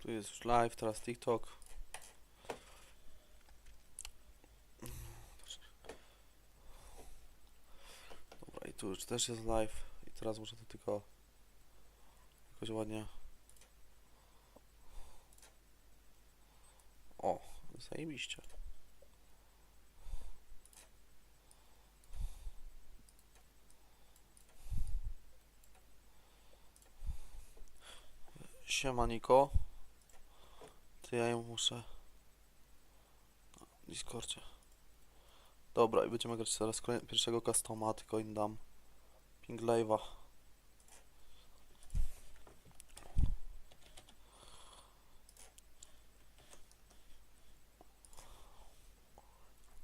Tu jest już live, teraz TikTok. Dobra, i tu już też jest live. I teraz muszę to tylko jakoś ładnie. O, zajebiście. Siema Niko. To ja ją muszę Discordzie. Dobra, i będziemy grać teraz kolej- pierwszego customa, tylko im dam ping live'a.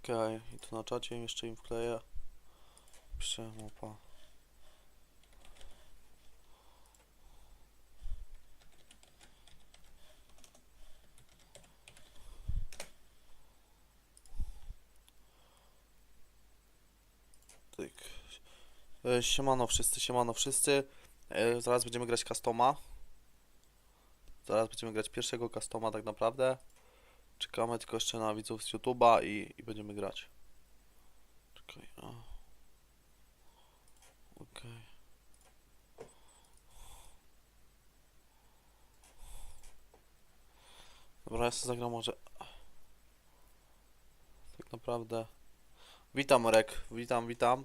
Okej, i tu na czacie jeszcze im wkleję. Przemopa. Tyk. E, Siemano wszyscy, siemano wszyscy. E, Zaraz będziemy grać customa. Zaraz będziemy grać pierwszego customa tak naprawdę. Czekamy tylko jeszcze na widzów z YouTube'a i, i będziemy grać. Czekaj. a. Okej. Dobra, ja sobie zagram może. Tak naprawdę. Witam Rek, witam, witam.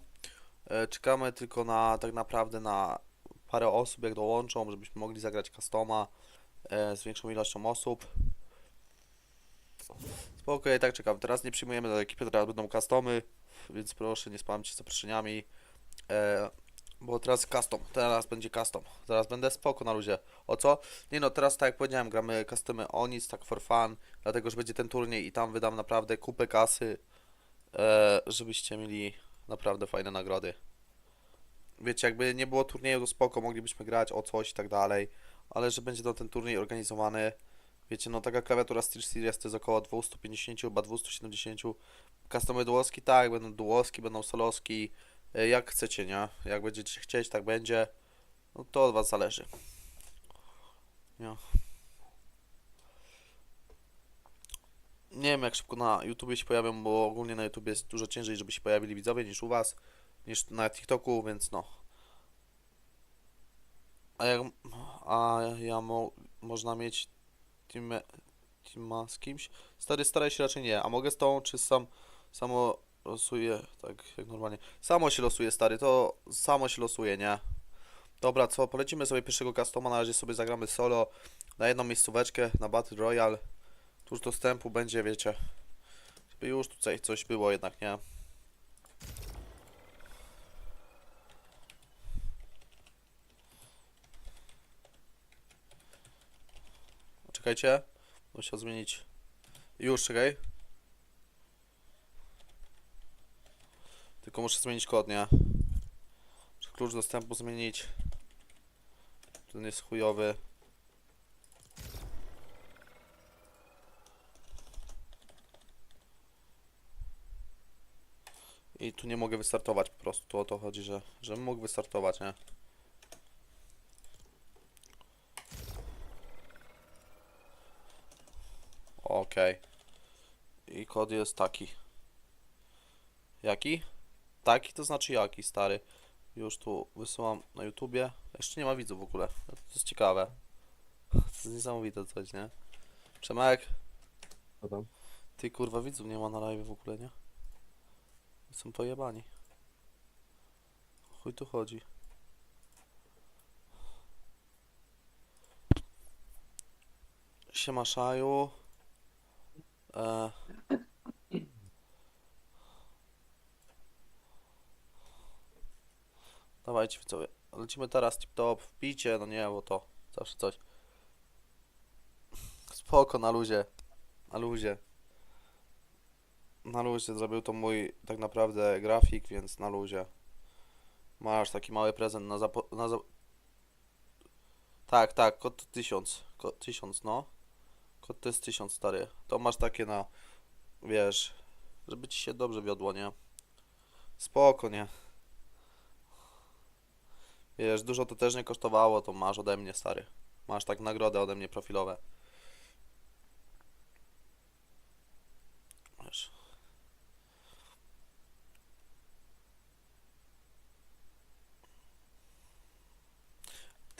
E, Czekamy tylko na tak naprawdę na parę osób jak dołączą, żebyśmy mogli zagrać customa e, z większą ilością osób. Spoko, ja tak czekam. Teraz nie przyjmujemy do ekipy, teraz będą customy, więc proszę nie spamcie zaproszeniami. E, bo teraz custom, teraz będzie custom. Zaraz będę spoko na luzie. O co? Nie no, teraz tak jak powiedziałem, gramy customy o nic, tak for fun, dlatego że będzie ten turniej i tam wydam naprawdę kupę kasy, e, żebyście mieli naprawdę fajne nagrody. Wiecie, jakby nie było turnieju, to spoko, moglibyśmy grać o coś i tak dalej, ale że będzie to ten turniej organizowany, wiecie, no taka klawiatura Steel Series to jest około 250, chyba 270. Customy duoski, tak, będą duoski, będą soloski, e, jak chcecie, nie? Jak będziecie chcieć, tak będzie. No to od was zależy. Nie. Nie wiem jak szybko na YouTubie się pojawią, bo ogólnie na YouTubie jest dużo ciężej, żeby się pojawili widzowie niż u was, niż na TikToku, więc no. A jak, a ja mo, można mieć team, teama z kimś? Stary, staraj się raczej nie. A mogę z tą, czy sam, samo losuje, tak jak normalnie. Samo się losuje, stary, to samo się losuje, nie? Dobra, co, polecimy sobie pierwszego customa, na razie sobie zagramy solo na jedną miejscóweczkę, na Battle Royale. Tuż dostępu będzie, wiecie, żeby już tutaj coś było jednak, nie? Czekajcie, muszę zmienić. Już, czekaj. Tylko muszę zmienić kod, nie? Klucz dostępu zmienić. Ten jest chujowy. I tu nie mogę wystartować po prostu. Tu o to chodzi, że, żebym mógł wystartować, nie? Okej. I kod jest taki. Jaki? Taki to znaczy jaki, stary. Już tu wysyłam na YouTubie. Jeszcze nie ma widzów w ogóle. To jest ciekawe. To jest niesamowite coś, nie? Przemek, Co tam? ty kurwa widzów nie ma na live w ogóle, nie? Są pojebani. Chuj tu chodzi. Siema Szaju. E... Dawajcie widzowie. Lecimy teraz tip top. Wbijcie, no nie, bo to zawsze coś. Spoko, na luzie. Na luzie. Na luzie zrobił to mój tak naprawdę grafik, więc na luzie. Masz taki mały prezent na zapo... Na za... Tak, tak, kod 1000. Kod 1000, no. Kod to jest 1000, stary. To masz takie na... Wiesz... Żeby ci się dobrze wiodło, nie? Spoko, nie? Wiesz, dużo to też nie kosztowało, to masz ode mnie, stary. Masz tak nagrodę ode mnie profilowe.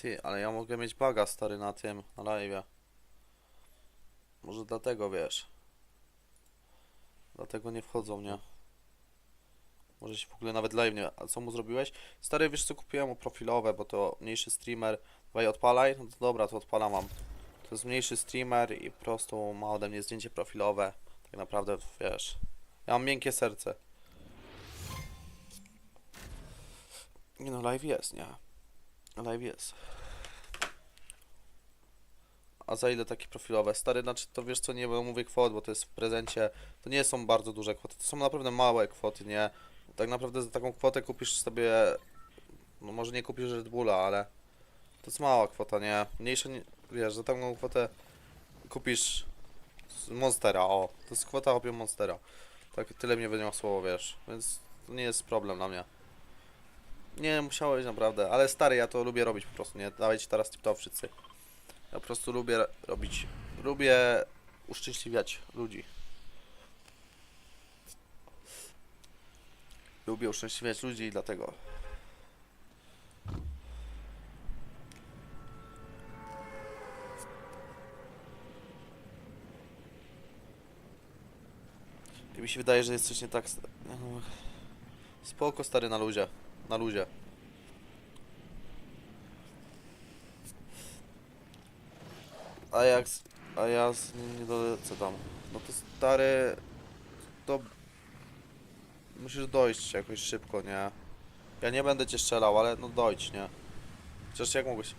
Ty, ale ja mogę mieć baga stary na tym, na live. Może dlatego wiesz. Dlatego nie wchodzą, nie? Może się w ogóle nawet live nie. A co mu zrobiłeś? Stary, wiesz co kupiłem mu profilowe, bo to mniejszy streamer. Dawaj odpalaj? No to dobra, to odpala mam. To jest mniejszy streamer i po prostu ma ode mnie zdjęcie profilowe. Tak naprawdę, wiesz. Ja mam miękkie serce. Nie no, live jest, nie? Live jest. A za ile takie profilowe? Stary, znaczy to wiesz co, nie bo mówię kwot, bo to jest w prezencie. To nie są bardzo duże kwoty, to są naprawdę małe kwoty, nie? Tak naprawdę za taką kwotę kupisz sobie, no może nie kupisz Red Bulla, ale to jest mała kwota, nie? Mniejsze, nie, wiesz, za taką kwotę kupisz Monstera, o, to jest kwota opium Monstera. Tak, tyle mnie wyniosło, wiesz, więc to nie jest problem dla mnie. Nie, musiałeś naprawdę, ale stary, ja to lubię robić po prostu, nie? Dawajcie teraz tip-top wszyscy. Ja po prostu lubię robić, lubię uszczęśliwiać ludzi. Lubię uszczęśliwiać ludzi i dlatego. Mi się wydaje, że jest coś nie tak. Spoko stary na luzie. Na luzie. A jak. A ja z nie dolecę tam. No to stary. To. Musisz dojść jakoś szybko, nie? Ja nie będę cię strzelał, ale no dojdź, nie? Chociaż jak mogłeś.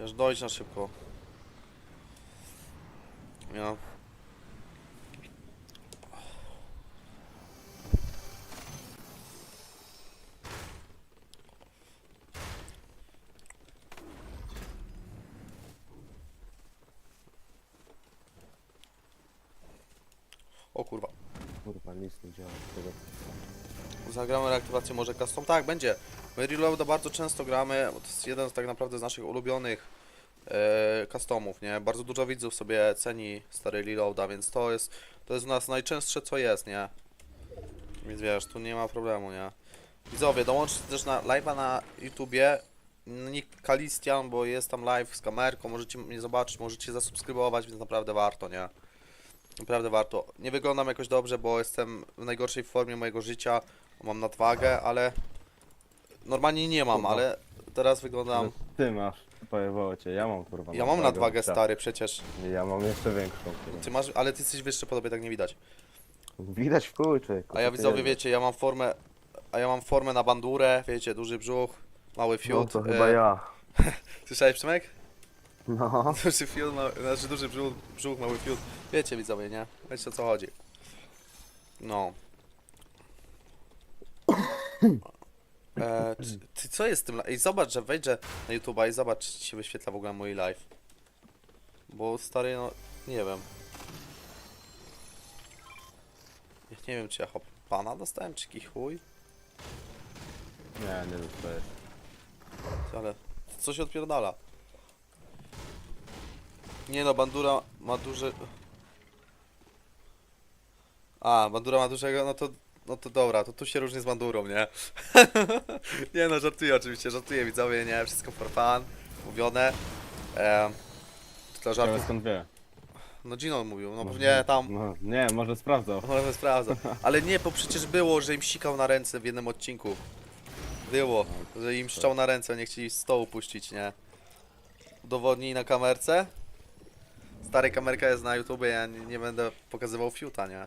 Już dojdź na szybko. Ja. O kurwa. Kurwa, nic nie działa tego. Zagramy reaktywację może custom? Tak, będzie. My Reloada bardzo często gramy, bo to jest jeden z tak naprawdę z naszych ulubionych e, customów, nie? Bardzo dużo widzów sobie ceni stary Reloada, więc to jest, to jest u nas najczęstsze co jest, nie? Więc wiesz, tu nie ma problemu, nie? Widzowie, dołączcie też na live'a na YouTubie Nick Kalistian, bo jest tam live z kamerką, możecie mnie zobaczyć, możecie zasubskrybować, więc naprawdę warto, nie? Naprawdę warto. Nie wyglądam jakoś dobrze, bo jestem w najgorszej formie mojego życia. Mam nadwagę, ale normalnie nie mam, Kurwa. ale teraz wyglądam. Ty masz, pojebało cię, ja mam kurwa Ja mam nadwagę Tak. stary przecież. Ja mam jeszcze większą kurwa. Ty masz, ale ty jesteś wyższy po tobie, tak nie widać. Widać w chuj, człowieku. A ja widzowie wiecie, ja mam formę. A ja mam formę na bandurę, wiecie, duży brzuch, mały No fiut. to e, chyba ja. Słyszałeś Przemek? No. Duży fiut, ma, znaczy duży brzuch, brzuch, mały fiut. Wiecie widzowie, nie? Wiecie o co chodzi. No. E, czy, ty co jest z tym? Ej, zobacz, że wejdzie na YouTube'a i zobacz, czy się wyświetla w ogóle mój live. Bo stary, no, nie wiem. Ja nie wiem, czy ja hop pana dostałem, czy jaki chuj, Nie, nie dostajesz. ale co się odpierdala? Nie no, Bandura ma duży... A, Bandura ma dużego, no to, no to dobra, to tu się różni z Bandurą, nie? nie no, żartuję oczywiście, żartuję widzowie, nie, wszystko for fun, mówione. Ehm, to Ale żartów, skąd wie? no Gino mówił, no Może- nie, tam, No, nie, może sprawdzał. może sprawdzę. Ale nie, bo przecież było, że im sikał na ręce w jednym odcinku. Było, że im szczał na ręce, nie chcieli z stołu puścić, nie? Udowodnij na kamerce? Stary, kamerka jest na YouTubie, ja nie, nie będę pokazywał fiuta, nie?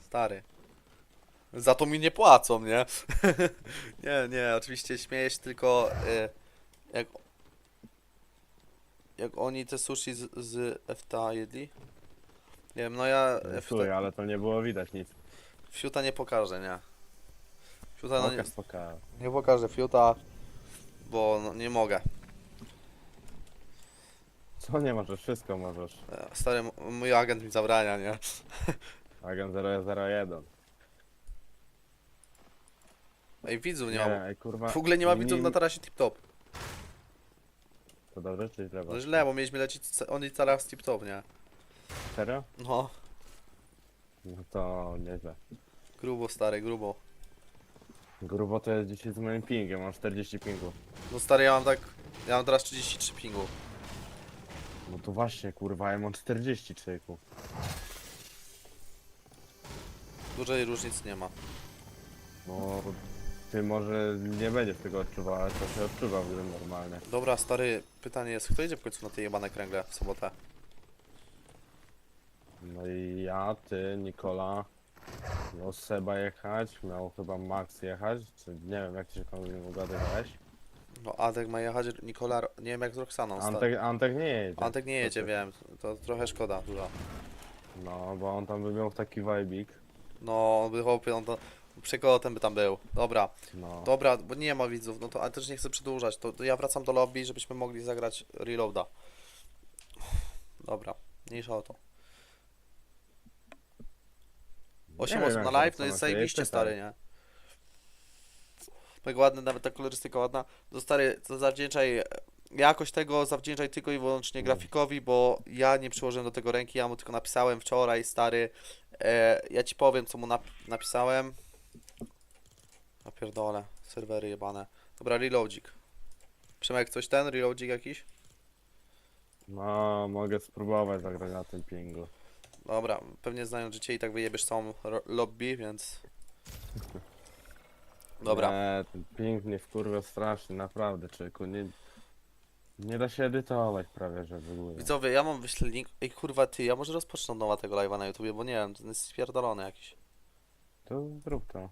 Stary. Za to mi nie płacą, nie? nie, nie, oczywiście śmieję się tylko y, jak jak oni te sushi z, z FTA jedli? Nie wiem, no ja Chuj, FTA, ale to nie było widać nic. fiuta nie pokażę, nie? Fiuta no nie, Pokaż, pokaż. nie pokażę fiuta, bo no, nie mogę. Co nie możesz? Wszystko możesz. E, Stary, m- mój agent mi zabrania, nie? Agent 001. Ej, widzów nie, Nie, ma. ej, kurwa. W ogóle nie ma widzów na tarasie tip-top. To dobrze czy źle? No źle, bo mieliśmy lecieć oni taras tip-top, nie? Serio? No, No to nieźle. grubo, stary, grubo. Grubo to jest dzisiaj z moim pingiem, mam 40 pingów. No stary, ja mam tak... Ja mam teraz 33 pingu. No to właśnie, kurwa, ja mam 40 czyku. Dużej różnicy nie ma. No, ty może nie będziesz tego odczuwał, ale to się odczuwa w tym normalnie. Dobra, stary, pytanie jest, kto idzie w końcu na te jebane kręgle w sobotę? No i ja, ty, Nikola, miał Seba jechać, miał chyba Max jechać, czy nie wiem jak ty się tam z nim ugadywałeś. No Adek ma jechać, Nikola, nie wiem jak z Roxaną, stary. Antek, Antek nie jedzie. Antek nie jedzie, To ty- wiem, to trochę szkoda duża. No, bo on tam by miał taki vibik. No, on by chłopie, on to... Przekotem by tam był. Dobra, No, dobra, bo nie ma widzów, no to ale też nie chcę przedłużać. To, to ja wracam do lobby, żebyśmy mogli zagrać reloada. Dobra, mniejsza o to. 8 wiem, osób jak na to live, no jest się zajebiście jest, stary, tak. nie? Mega ładny, nawet ta kolorystyka ładna. No stary, to zawdzięczaj, jakość tego zawdzięczaj tylko i wyłącznie Mm. grafikowi, bo ja nie przyłożyłem do tego ręki, ja mu tylko napisałem wczoraj, stary. E, ja ci powiem, co mu nap napisałem. A pierdolę, serwery jebane. Dobra, reloadzik. Przemek, coś ten? Reloadzik jakiś? no, mogę spróbować zagrać na tym pingu. Dobra, pewnie znając życie i tak wyjebiesz całą lobby, więc... Dobra. Nie, ten ping mnie wkurwia strasznie, naprawdę, czyku. Nie, nie da się edytować prawie, że w ogóle. Widzowie, ja mam wyślę link. Ej kurwa ty, ja może rozpocznę od nowa tego live'a na YouTubie, bo nie wiem, ten jest spierdolony jakiś. To zrób to.